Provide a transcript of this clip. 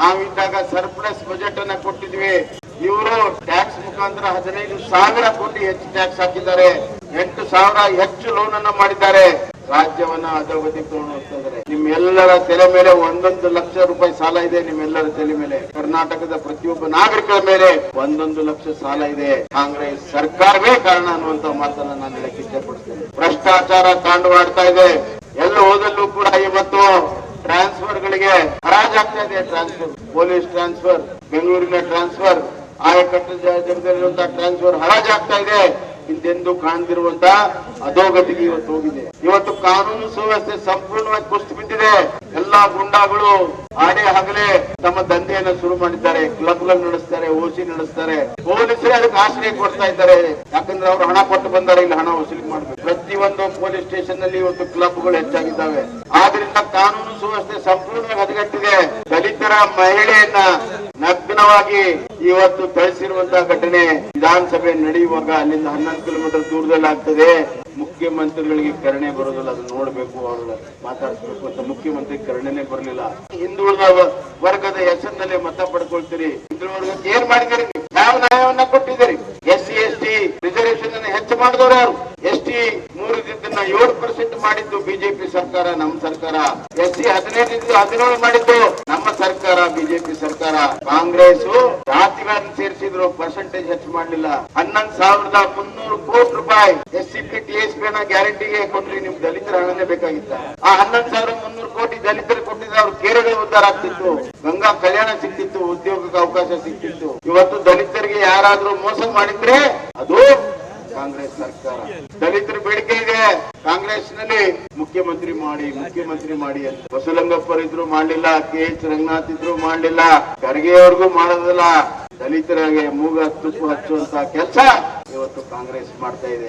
ನಾವಿದ್ದಾಗ surplus budget ಅನ್ನ ಕೊಟ್ಟಿದ್ವಿ. ಇವರು ಟ್ಯಾಕ್ಸ್ ಮುಖಾಂತರ ಹದಿನೈದು ಸಾವಿರ ಕೋಟಿ ಹೆಚ್ಚು ಟ್ಯಾಕ್ಸ್ ಹಾಕಿದ್ದಾರೆ. ಎಂಟು ಸಾವಿರ ಹೆಚ್ಚು ಲೋನ್ ಅನ್ನ ಮಾಡಿದ್ದಾರೆ. ರಾಜ್ಯವನ್ನ ಅಧೋಗತಿ ತಗೊಂಡು ನಿಮ್ಮೆಲ್ಲರ ತಲೆ ಮೇಲೆ ಒಂದೊಂದು ಲಕ್ಷ ರೂಪಾಯಿ ಸಾಲ ಇದೆ ನಿಮ್ಮೆಲ್ಲರ ತಲೆ ಮೇಲೆ. ಕರ್ನಾಟಕದ ಪ್ರತಿಯೊಬ್ಬ ನಾಗರಿಕರ ಮೇಲೆ ಒಂದೊಂದು ಲಕ್ಷ ಸಾಲ ಇದೆ. ಕಾಂಗ್ರೆಸ್ ಸರ್ಕಾರವೇ ಕಾರಣ ಅನ್ನುವಂತ ಮಾತನ್ನ ನಾನು ಹೇಳಕ್ಕೆ ಇಷ್ಟಪಡ್ತೇನೆ. ಭ್ರಷ್ಟಾಚಾರ ತಾಂಡವಾಡ್ತಾ ಇದೆ. ಎಲ್ಲ ಹೋದಲ್ಲೂ ಕೂಡ ಇವತ್ತು ಹರಾಜ್ ಹರಾಜಾಗ್ತಾ ಇದೆ ಟ್ರಾನ್ಸ್ಫರ್ ಪೊಲೀಸ್ ಟ್ರಾನ್ಸ್ಫರ್ ಬೆಂಗಳೂರಿನ ಟ್ರಾನ್ಸ್ಫರ್ ಆಯಕಟ್ಟು ಜಾಗದಲ್ಲಿರುವಂತಹ ಟ್ರಾನ್ಸ್ಫರ್ ಹರಾಜಾಗ್ತಾ ಇದೆ. ಹಿಂದೆಂದು ಕಾಣದಿರುವಂತ ಅಧೋಗತಿಗೆ ಇವತ್ತು ಹೋಗಿದೆ. ಇವತ್ತು ಕಾನೂನು ಸುವ್ಯವಸ್ಥೆ ಸಂಪೂರ್ಣವಾಗಿ ಕುಸಿದು ಬಿದ್ದಿದೆ. ಎಲ್ಲಾ ಗುಂಡಾಗಳು ಆಡೇ ಹಗಲೇ ತಮ್ಮ ದಂಧೆಯನ್ನ ಶುರು ಮಾಡಿದ್ದಾರೆ ಕ್ಲಬ್ಗಳು ನಡೆಸ್ತಾರೆ ಓಸಿ ನಡೆಸ್ತಾರೆ. ಪೊಲೀಸರೇ ಅದಕ್ಕೆ ಆಶ್ರಯ ಕೊಡ್ತಾ ಇದ್ದಾರೆ. ಯಾಕಂದ್ರೆ ಅವರು ಹಣ ಕೊಟ್ಟು ಬಂದಾರೆ, ಇಲ್ಲಿ ಹಣ ವಸೂಲಿ ಮಾಡಬೇಕು. ಪ್ರತಿಯೊಂದು ಪೊಲೀಸ್ ಸ್ಟೇಷನ್ನಲ್ಲಿ ಇವತ್ತು ಕ್ಲಬ್ಗಳು ಹೆಚ್ಚಾಗಿದ್ದಾವೆ. ಆದ್ರಿಂದ ಕಾನೂನು ಸುವ್ಯವಸ್ಥೆ ಸಂಪೂರ್ಣವಾಗಿ ಹದಗೆಟ್ಟಿದೆ. ದಲಿತರ ಮಹಿಳೆಯನ್ನ ನಗ್ನವಾಗಿ ಇವತ್ತು ಥಳಿಸಿರುವಂತಹ ಘಟನೆ ವಿಧಾನಸಭೆ ನಡೆಯುವಾಗ ಅಲ್ಲಿಂದ ಹನ್ನೊಂದು ಕಿಲೋಮೀಟರ್ ದೂರದಲ್ಲಿ ಆಗ್ತದೆ ಮುಖ್ಯಮಂತ್ರಿಗಳಿಗೆ ಕರುಣೆ ಬರೋದಿಲ್ಲ ಅದನ್ನ ನೋಡ್ಬೇಕು ಅವರು ಮಾತಾಡಿಸ್ಬೇಕು ಅಂತ ಮುಖ್ಯಮಂತ್ರಿ ಕರುಣೆನೆ ಬರಲಿಲ್ಲ. ಹಿಂದುಳಿದ ವರ್ಗದ ಹೆಸರಿನಲ್ಲಿ ಮತ ಪಡ್ಕೊಳ್ತೀರಿ. ಹಿಂದುಳಿದ ಏನ್ ಮಾಡಿದಿರಿ ನಾವು? ಯಾವ ನ್ಯಾಯವನ್ನ ಕೊಟ್ಟಿದ್ದೀರಿ. S C S T reservation ಅನ್ನು ಹೆಚ್ಚು ಮಾಡಿದವರು ಯಾರು ಎಸ್ ಟಿ ಮೂರದಿಂದ ಏಳು ಪರ್ಸೆಂಟ್ ಮಾಡಿದ್ದು ಬಿಜೆಪಿ ಸರ್ಕಾರ ನಮ್ಮ ಸರ್ಕಾರ. ಎಸ್ ಸಿ ಹದಿನೈದು ಹದಿನೇಳು ಮಾಡಿದ್ದು ನಮ್ಮ ಸರ್ಕಾರ, ಬಿಜೆಪಿ ಸರ್ಕಾರ. ಕಾಂಗ್ರೆಸ್ ಜಾತಿಗಳನ್ನು ಸೇರಿಸಿದ್ರು ಪರ್ಸೆಂಟೇಜ್ ಹೆಚ್ಚು ಮಾಡಲಿಲ್ಲ. ಹನ್ನೊಂದು ಸಾವಿರದ ಮುನ್ನೂರು ಕೋಟಿ ರೂಪಾಯಿ S C P, T S P ಗ್ಯಾರಂಟಿಗೆ ಕೊಟ್ರಿ, ನಿಮ್ ದಲಿತರ ಹಣನೇ ಬೇಕಾಗಿತ್ತ. ಆ ಹನ್ನೊಂದು ಸಾವಿರದ ಮುನ್ನೂರು ಕೋಟಿ ದಲಿತರು ಕೊಟ್ಟಿದ್ರೆ ಅವ್ರ ಕೇರಳ ಉದ್ದಾರ ಆಗ್ತಿತ್ತು. ಗಂಗಾ ಕಲ್ಯಾಣ ಸಿಗ್ತಿತ್ತು, ಉದ್ಯೋಗಕ್ಕೆ ಅವಕಾಶ ಸಿಗ್ತಿತ್ತು. ಇವತ್ತು ದಲಿತರಿಗೆ ಯಾರಾದ್ರೂ ಮೋಸ ಮಾಡಿದ್ರೆ ಅದು ಕಾಂಗ್ರೆಸ್ ಸರ್ಕಾರ. ಕಾಂಗ್ರೆಸ್ನಲ್ಲಿ ಮುಖ್ಯಮಂತ್ರಿ ಮಾಡಿ ಮುಖ್ಯಮಂತ್ರಿ ಮಾಡಿ ಅಂತ. ಬಸವಲಿಂಗಪ್ಪರ್ ಇದ್ರು ಮಾಡ್ಲಿಲ್ಲ, ಕೆ ಎಚ್ ರಂಗನಾಥ್ ಇದ್ರು ಮಾಡ್ಲಿಲ್ಲ. ಖರ್ಗೆ ಅವ್ರಿಗೂ ಮಾಡೋದಿಲ್ಲ. ದಲಿತರಿಗೆ ಮೂಗ ತುಪ್ಪು ಹಚ್ಚುವಂತ ಕೆಲಸ ಇವತ್ತು ಕಾಂಗ್ರೆಸ್ ಮಾಡ್ತಾ ಇದೆ.